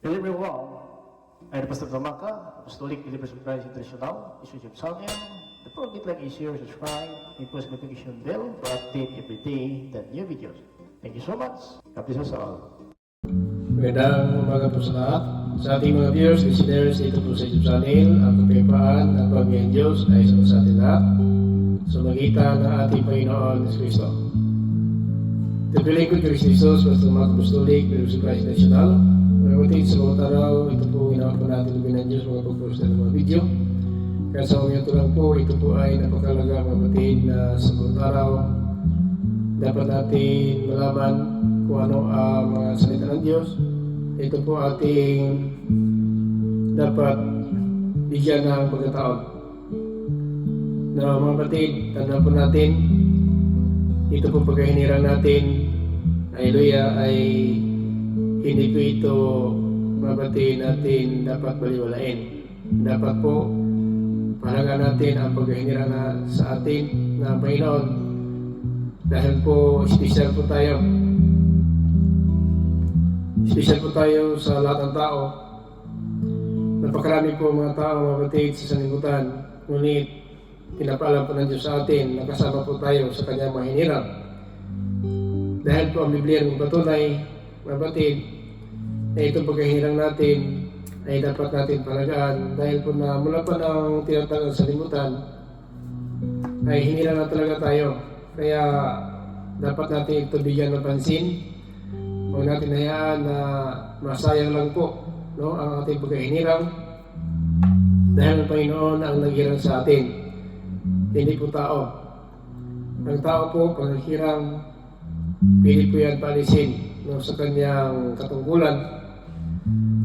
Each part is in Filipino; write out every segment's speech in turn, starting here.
Everyone. I'm Pastor Gamaka, Apostolic Believers of Christ International, Bishop Samuel. The program like is here, subscribe, and press notification bell to update every day the new videos. Thank you so much. God bless us all. Magandang umaga po sa lahat. Sa ating mga viewers, listeners, dito po sa YouTube channel, ang kapayapaan ng pamilya Diyos ay sa sa ating lahat sa magitan ng ating Panginoon Yesus Kristo. Ito po lingkod kay Jesus, basta mga apostolic, pero sa Christ National. Maraming sa mga araw, ito po ginawa po natin ng Diyos, mga pag-post na mga video. Kaya sa mga ito lang po, ito po ay napakalaga mga batid na sa mga araw, dapat natin malaman kung ano ang mga salita ng Diyos. Ito po ating dapat bigyan ng pagkataon. Na mga kapatid, tandaan po natin, ito po pagkahinirang natin, hallelujah, ay hindi po ito kapatid natin dapat baliwalain. Dapat po, palaga natin ang pagkahinirang na sa atin na Panginoon dahil po special po tayo. Special po tayo sa lahat ng tao. Napakarami po mga tao mga batid sa sanlibutan. Ngunit pinapaalam po ng Diyos sa atin na kasama po tayo sa kanyang mga. Dahil po ang Biblia ng patunay, mga batid, na itong pagkahirang natin ay dapat natin palagaan dahil po na mula pa ng tinatawag sa limutan ay hinirang na talaga tayo. Kaya dapat natin ito bigyan ng pansin. Huwag natin hayaan na masayang lang po no, ang ating pagkahinirang dahil ang Panginoon ang naghirang sa atin. Hindi po tao. Ang tao po, pag pili po yan palisin no, sa kanyang katungkulan.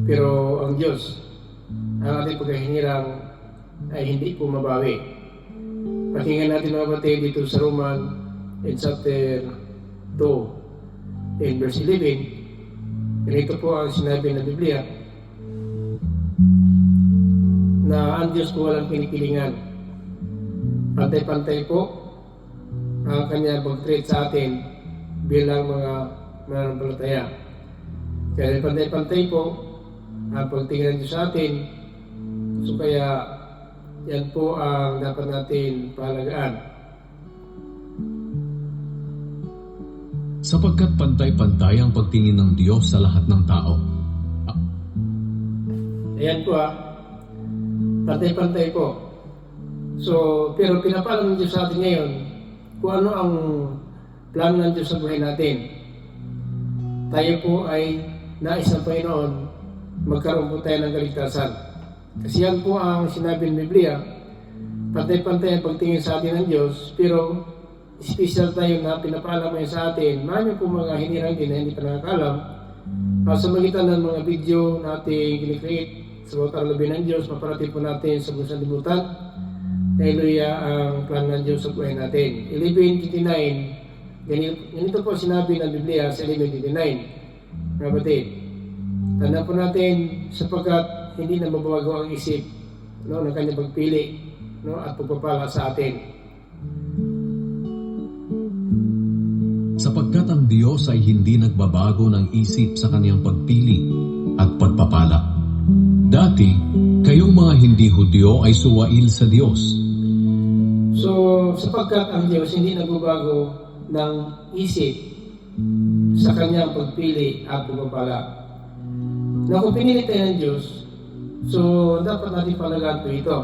Pero ang Diyos, ang ating pagkahinirang ay hindi po mabawi. Pakinggan natin mga batid dito sa Roman in chapter 2 in verse 11. Ganito po ang sinabi ng Biblia na ang Diyos po walang kinikilingan. Pantay-pantay po ang kanya pag-treat sa atin bilang mga mananampalataya. Kaya pantay-pantay po ang pagtingin ng Diyos sa atin. So kaya yan po ang dapat natin pahalagaan. sapagkat pantay-pantay ang pagtingin ng Diyos sa lahat ng tao. Ayan po ah. Pantay-pantay po. So, pero pinapaalam ng Diyos sa atin ngayon kung ano ang plano ng Diyos sa buhay natin. Tayo po ay nais ng Panginoon magkaroon po tayo ng kaligtasan. Kasi yan po ang sinabi ng Biblia. Pantay-pantay ang pagtingin sa atin ng Diyos, pero special tayo na pinapaalam ngayon sa atin. Marami po mga hinirang din na hindi pa nakakalam. Uh, sa magitan ng mga video natin kinikreate sa mga karalabin ng Diyos, paparating po natin sa buong sanlibutan. Hallelujah ang plan ng Diyos sa buhay natin. 11.29, ganito, po sinabi ng Biblia sa 11.29. Mga batid, tanda po natin sapagkat hindi na mababago ang isip no, ng kanyang pagpili no, at pagpapala sa atin. Sapagkat ang Diyos ay hindi nagbabago ng isip sa kanyang pagpili at pagpapala. Dati, kayong mga hindi Hudyo ay suwail sa Diyos. So, sapagkat ang Diyos hindi nagbabago ng isip sa kanyang pagpili at pagpapala. Na kung pinili tayo ng Diyos, so dapat natin palagaan po ito.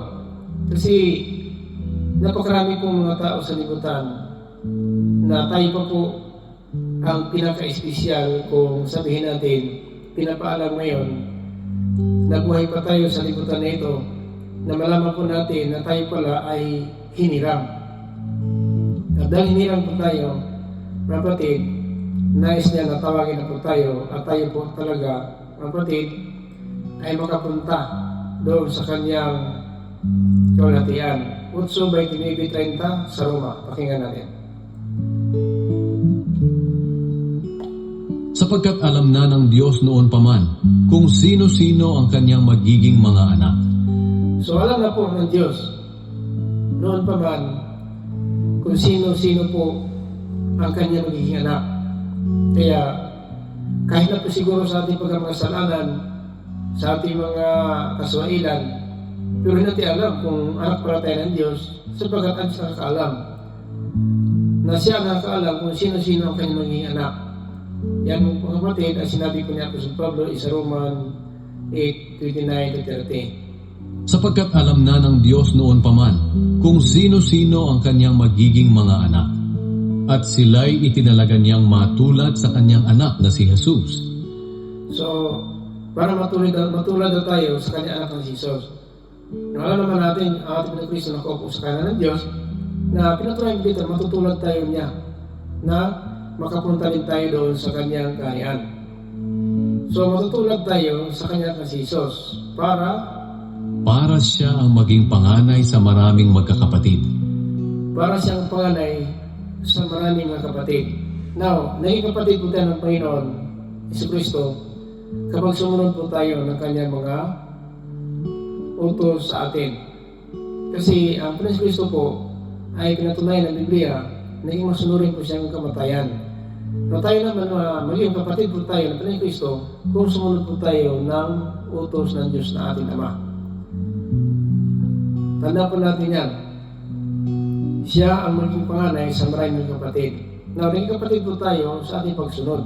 Kasi napakarami pong mga tao sa libutan na tayo pa po ang pinaka-espesyal kung sabihin natin, pinapaalam ngayon, nabuhay pa tayo sa libutan na ito, na malaman po natin na tayo pala ay hiniram. At dahil hiniram po tayo, kapatid, nais niya na tawagin na po tayo at tayo po talaga, kapatid, ay makapunta doon sa kanyang kaulatian. Utso 29.30 sa Roma. Pakinggan natin. Sapagkat alam na ng Diyos noon pa man kung sino-sino ang kanyang magiging mga anak. So alam na po ng Diyos noon pa man kung sino-sino po ang kanyang magiging anak. Kaya kahit na po siguro sa ating pagkamakasalanan sa ating mga kaswailan, pero hindi natin alam kung anak pala tayo ng Diyos sapagkat ang Diyos nakakaalam na siya nakakaalam kung sino-sino ang kanyang magiging anak. Yan mga kapatid, ang sinabi ko ni Apostol Pablo is Roman 8, 29 30. Sapagkat alam na ng Diyos noon pa man kung sino-sino ang kanyang magiging mga anak. At sila'y itinalaga niyang matulad sa kanyang anak na si Jesus. So, para matulad, matulad na tayo sa kanya anak ng Jesus. Alam naman natin, ang ating na Kristo nakaupo sa kanan ng Diyos, na pinatuloy dito, matutulad tayo niya, na makapunta rin tayo doon sa kanyang kaharian. So, matutulad tayo sa kanya ng Jesus, para, Para siya ang maging panganay sa maraming magkakapatid. para siyang panganay sa maraming mga kapatid. Now, naging kapatid po tayo ng Panginoon, Iso Kristo, kapag sumunod po tayo ng kanyang mga utos sa atin. Kasi ang Panginoon Kristo po ay pinatunayan ng Biblia, naging masunurin po siyang kamatayan. Na tayo naman, uh, maging kapatid po tayo ng Panginoon Kristo kung sumunod po tayo ng utos ng Diyos na ating Ama. Tanda po natin yan. Siya ang maging panganay sa maraming kapatid. Na naging kapatid po tayo sa ating pagsunod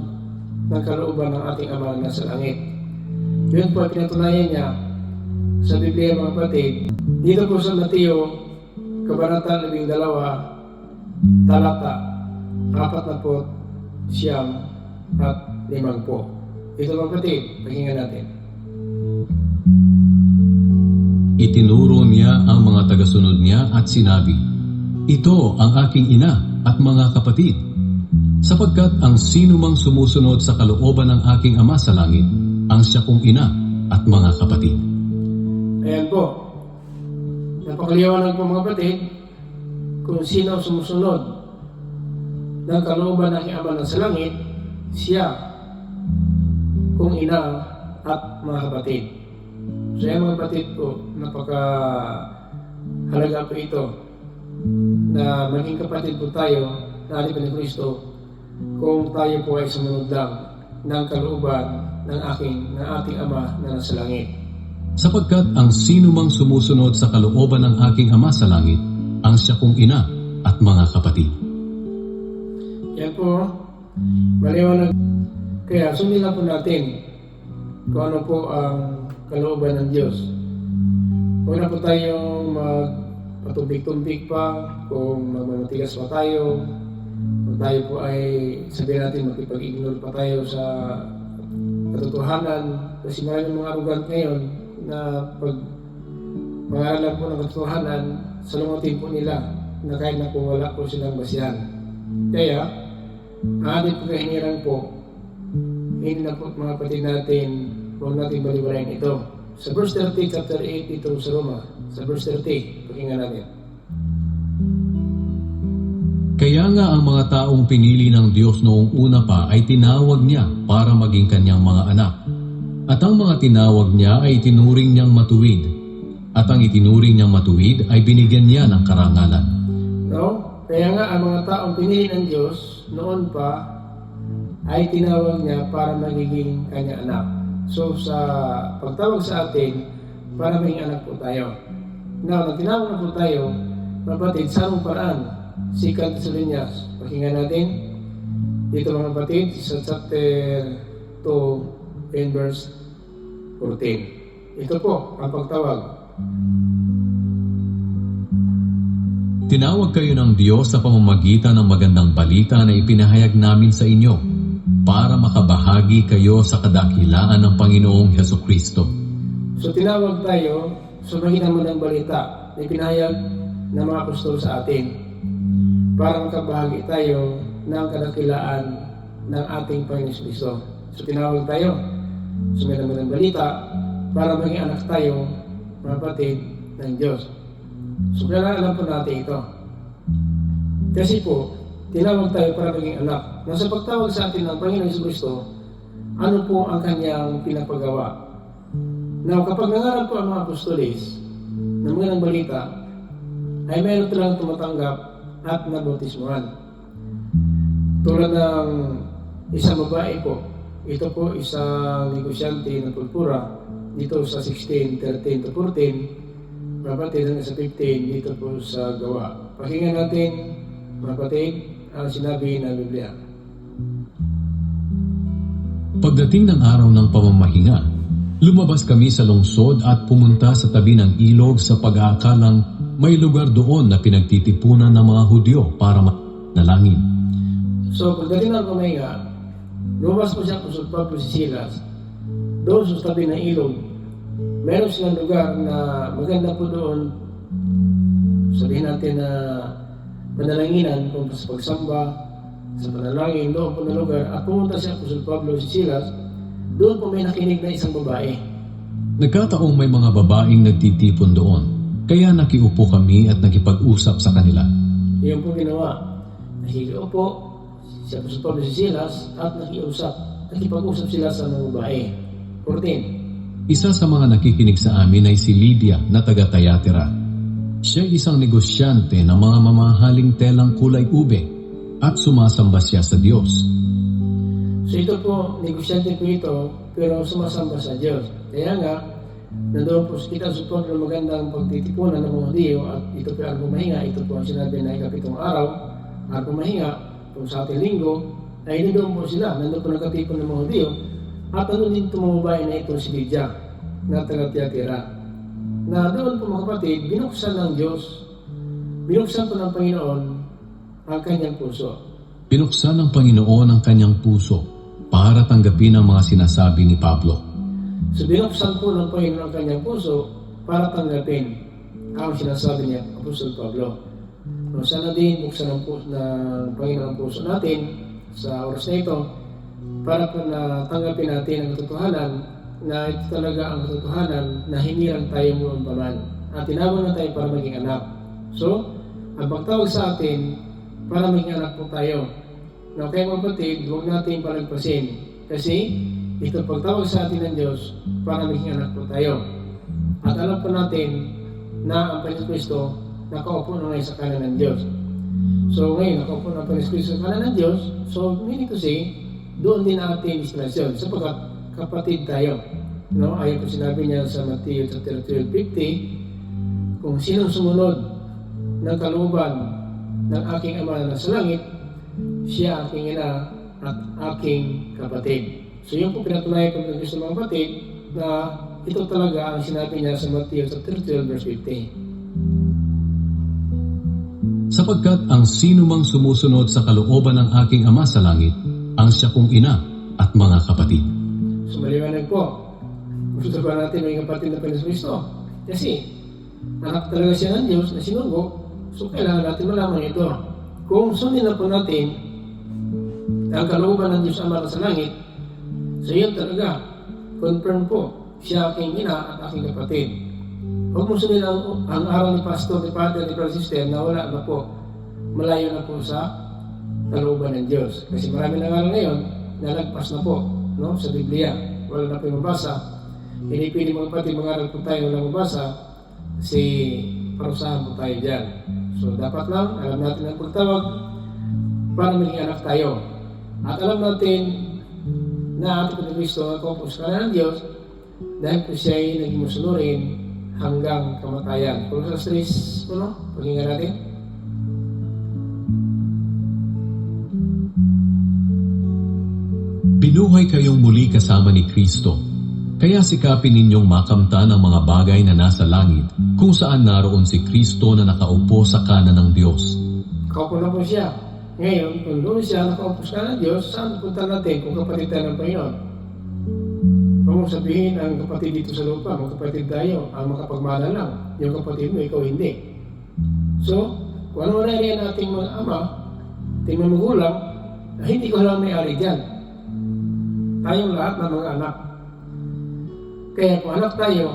ng kalooban ng ating Ama na nasa langit. Yun po ay pinatunayan niya sa Biblia mga kapatid. Dito po sa Mateo, Kabanata 12, talata, apat na po, siyam, at limang po. Ito mga kapatid, pakinggan natin. Itinuro niya ang mga tagasunod niya at sinabi, Ito ang aking ina at mga kapatid. Sapagkat ang sino mang sumusunod sa kalooban ng aking ama sa langit, ang siya kong ina at mga kapatid. Ayan po. Napakaliwanag po mga kapatid kung sino ang sumusunod ng kalooban ng ama na sa langit, siya kung ina at mga kapatid. Yan mga kapatid po, napaka halaga po ito na maging kapatid po tayo na ating ni Kristo kung tayo po ay sumunod lang ng kalooban ng aking, ng ating ama na nasa langit. Sapagkat ang sino mang sumusunod sa kalooban ng aking ama sa langit, ang siya kong ina at mga kapatid. Yan po, maliwanag. Kaya sundin lang po natin kung ano po ang kalooban ng Diyos. Huwag na po tayong magpatumbik-tumbik pa, kung magmamatigas pa tayo, kung tayo po ay sabihin natin makipag-ignore pa tayo sa katotohanan. Kasi maraming mga arugant ngayon na pag pangaralan po ng katotohanan, salungatin po nila na kahit na po wala po silang basihan. Kaya, ang pagkahinirang po, hindi na po mga kapatid natin, huwag natin baliwalayin ito. Sa verse 30, chapter 8, dito sa Roma, sa verse 30, pakinggan natin. Kaya nga ang mga taong pinili ng Diyos noong una pa ay tinawag niya para maging kanyang mga anak. At ang mga tinawag niya ay itinuring niyang matuwid. At ang itinuring niyang matuwid ay binigyan niya ng karangalan. No? Kaya nga ang mga taong pinili ng Diyos noon pa ay tinawag niya para magiging kanya anak. So sa pagtawag sa atin, para maging anak po tayo. Now, nang tinawag na po tayo, kapatid, sa anong paraan? Second Thessalonians, pakinggan natin. Dito mga kapatid, sa chapter 2 and verse 14. Ito po ang pagtawag. Tinawag kayo ng Diyos sa pamamagitan ng magandang balita na ipinahayag namin sa inyo para makabahagi kayo sa kadakilaan ng Panginoong Heso Kristo. So tinawag tayo sa magitan mo ng balita na ipinahayag ng mga apostol sa atin para makabahagi tayo ng kadakilaan ng ating Panginoon Kristo. So tinawag tayo sa magitan mo ng balita para maging anak tayo, mga kapatid ng Diyos. So kailangan alam po natin ito. Kasi po, tinawag tayo para maging anak. Nasa pagtawag sa atin ng Panginoon Hesus Kristo, ano po ang kanyang pinapagawa? Now, kapag nangaral po ang mga apostolis ng mga balita, ay mayroon silang tumatanggap at nabautismuhan. Tulad ng isang babae po, ito po isang negosyante ng pulpura dito sa 16, 13 to 14, mga kapatid hanggang sa 15 dito po sa gawa. Pakinggan natin, mga ang sinabi ng Biblia. Pagdating ng araw ng pamamahinga, lumabas kami sa lungsod at pumunta sa tabi ng ilog sa pag-aakalang may lugar doon na pinagtitipunan ng mga Hudyo para manalangin. So, pagdating ng kumahinga, lumabas po siya sa Pablo si Silas. Doon sa tabi ng ilog, meron silang lugar na maganda po doon. Sabihin natin na panalanginan kung sa pagsamba, sa panalangin, doon po na lugar. At pumunta siya kung sa Pablo si Silas. Doon po may nakinig na isang babae. Nagkataong may mga babaeng nagtitipon doon, kaya nakiupo kami at nakipag-usap sa kanila. Iyon po ginawa. Nakikiupo, siya po sa Pablo si Silas at nakiusap. Nakipag-usap sila sa mga babae. 14. Isa sa mga nakikinig sa amin ay si Lydia na taga Tayatira. Siya isang negosyante ng mga mamahaling telang kulay ube at sumasamba siya sa Diyos. So ito po, negosyante po ito, pero sumasamba sa Diyos. Kaya nga, nandoon po kita support ng magandang pagtitipunan ng mga Diyo at ito po ang pumahinga, ito po ang sinabi na ikapitong araw, ang pumahinga, kung sa ating linggo, ay nandoon po sila, nandoon po nagkatipon ng mga Diyo, at nandoon din tumumabay na ito si Lydia, na taga-tiyatira. Na doon po mga kapatid, binuksan ng Diyos, binuksan po ng Panginoon ang kanyang puso. Binuksan ng Panginoon ang kanyang puso para tanggapin ang mga sinasabi ni Pablo. So binuksan po ng Panginoon ang kanyang puso para tanggapin ang sinasabi niya, Apostol Pablo. No, sana din buksan ng, puso, ng Panginoon ang puso natin sa oras na ito para po na tanggapin natin ang katotohanan na ito talaga ang katotohanan na hinirang tayo noon pa man at tinawag na tayo para maging anak. So, ang pagtawag sa atin para maging anak po tayo. Na kaya mga kapatid, huwag natin palagpasin kasi ito pagtawag sa atin ng Diyos para maging anak po tayo. At alam po natin na ang Panginoon Kristo nakaupo na ngayon sa kanan ng Diyos. So ngayon, nakaupo na ang Panginoon Kristo sa kanan ng Diyos. So meaning to say, doon din ang ating destinasyon. Sapagkat kapatid tayo. No? Ayon po sinabi niya sa Matthew 12.50, kung sinong sumunod ng kalooban ng aking ama na nasa langit, siya aking ina at aking kapatid. So yun po pinatunayan ko ng Kristo mga kapatid na ito talaga ang sinabi niya sa Matthew 12 verse 50. Sapagkat ang sino mang sumusunod sa kalooban ng aking Ama sa langit, ang siya kong ina at mga kapatid. So maliwanag po. Gusto ba natin may kapatid na Panginoon Kristo? Kasi anak talaga siya ng Diyos na sinugo. So kailangan natin malaman ito. Kung sundin na po natin ang kalooban ng Diyos Ama sa langit, so yun talaga, confirm po, siya aking ina at aking kapatid. Huwag mo sundin ang, ang araw ni Pastor, ni Father, ni Brother Sister na wala na po, malayo na po sa kalooban ng Diyos. Kasi marami na nga ngayon, nalagpas na po no, sa Biblia. Wala na yung mabasa. Hindi pwede mga kapatid, mangaral po tayo walang mabasa kasi parusahan po tayo dyan. So dapat lang, alam natin ang pagtawag para maging anak tayo. At alam natin na ating Panginoon Kristo ang kapos ka ng Diyos dahil po siya ay naging masunurin hanggang kamatayan. Kung sa stress, ano, pakinggan natin. Binuhay kayong muli kasama ni Kristo. Kaya sikapin ninyong makamtan ang mga bagay na nasa langit kung saan naroon si Kristo na nakaupo sa kanan ng Diyos. Kaupo na po siya. Ngayon, kung doon siya nakaupo sa kanan ng Diyos, saan punta natin kung kapatid tayo ng Panginoon? Huwag sabihin ang kapatid dito sa lupa, mga kapatid tayo, ang makapagmana lang. Yung kapatid mo, ikaw hindi. So, kung ano na rin ating mga ama, ating mga magulang, hindi ko lang may-ari dyan. Tayong lahat ng mga anak. Kaya kung anak tayo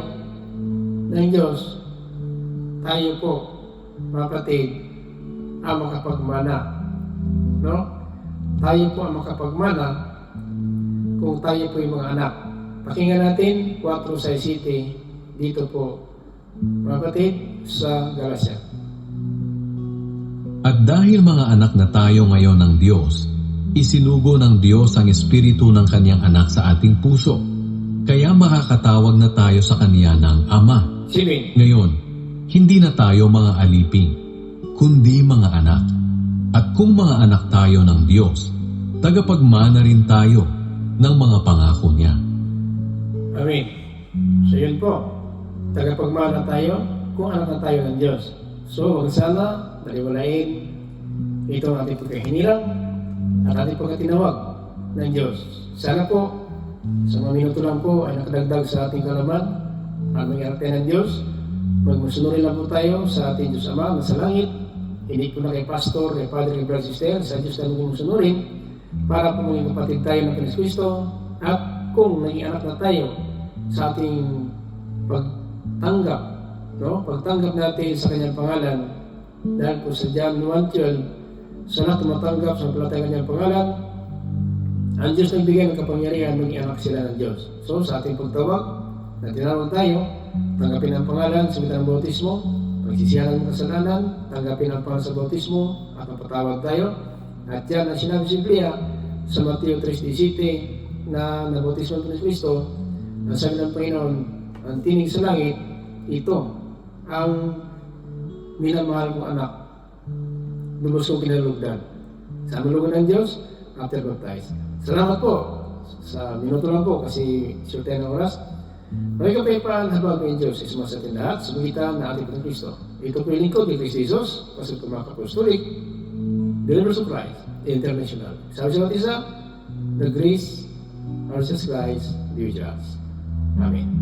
ng Diyos, tayo po, mga kapatid, ang makapagmana. No? Tayo po ang makapagmana kung tayo po yung mga anak. Pakinggan natin 4.6 dito po, mga kapatid, sa Galacia. At dahil mga anak na tayo ngayon ng Diyos, isinugo ng Diyos ang Espiritu ng Kanyang anak sa ating puso. Kaya makakatawag na tayo sa Kanya ng Ama. Silin. Ngayon, hindi na tayo mga alipin, kundi mga anak. At kung mga anak tayo ng Diyos, tagapagmana rin tayo ng mga pangako niya. Amen. So yun po. Tagapagmana tayo kung anak na tayo ng Diyos. So huwag sana baliwalain ito ang ating pagkahinirang at ating pagkatinawag ng Diyos. Sana po, sa mga minuto lang po ay nakadagdag sa ating kalaman at mag-arte ng Diyos. Magmusunurin lang po tayo sa ating Diyos Ama na sa langit. Hindi po na kay pastor, kay father, kay brother, sister, sa Diyos na magmusunurin para po maging kapatid tayo ng Kristo Kristo at kung naging anak na tayo sa ating pagtanggap, no? pagtanggap natin sa kanyang pangalan dahil po sa John 1.12 sa lahat tumatanggap sa palatay kanyang pangalan ang Diyos nagbigay ng kapangyarihan maging anak sila ng Diyos. So sa ating pagtawag na tinawag tayo, tanggapin ang pangalan sa mitang bautismo, pagsisiyahan ng kasalanan, tanggapin ang pangalan sa bautismo, at mapatawag tayo. At yan ang sinabi si Biblia sa Mateo 3.17 na nabautismo ng Kristo, na sabi ng Panginoon, ang tinig sa langit, ito ang minamahal kong anak. Lubos kong kinalugdan. Sa malugod ng Diyos, after baptized. Salamat po sa minuto lang po kasi sure tayo ng oras. May kapayapaan habang ng Diyos is sa ating lahat sa magitan na ating Panginoon Kristo. Ito po yung lingkod ni Kristo Jesus, pasal po mga kapostolik, Deliverance of Christ International. Sabi sa isa, the grace of Jesus Christ be with us. Amen.